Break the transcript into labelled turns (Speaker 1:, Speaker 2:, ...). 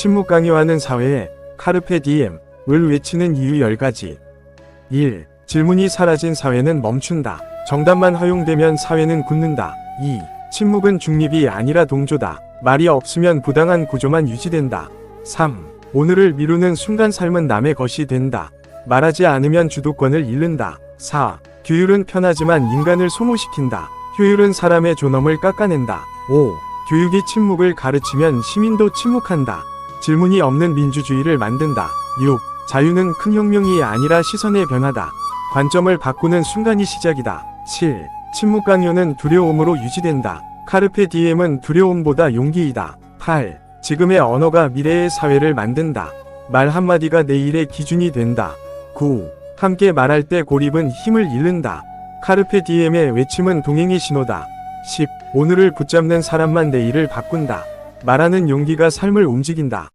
Speaker 1: 침묵 강요하는 사회에 카르페 디엠을 외치는 이유 10가지. 1. 질문이 사라진 사회는 멈춘다. 정답만 허용되면 사회는 굳는다. 2. 침묵은 중립이 아니라 동조다. 말이 없으면 부당한 구조만 유지된다. 3. 오늘을 미루는 순간 삶은 남의 것이 된다. 말하지 않으면 주도권을 잃는다. 4. 규율은 편하지만 인간을 소모시킨다. 효율은 사람의 존엄을 깎아낸다. 5. 교육이 침묵을 가르치면 시민도 침묵한다. 질문이 없는 민주주의를 만든다. 6. 자유는 큰 혁명이 아니라 시선의 변화다. 관점을 바꾸는 순간이 시작이다. 7. 침묵 강요는 두려움으로 유지된다. 카르페 디엠은 두려움보다 용기이다. 8. 지금의 언어가 미래의 사회를 만든다. 말 한마디가 내일의 기준이 된다. 9. 함께 말할 때 고립은 힘을 잃는다. 카르페 디엠의 외침은 동행의 신호다. 10. 오늘을 붙잡는 사람만 내일을 바꾼다. 말하는 용기가 삶을 움직인다.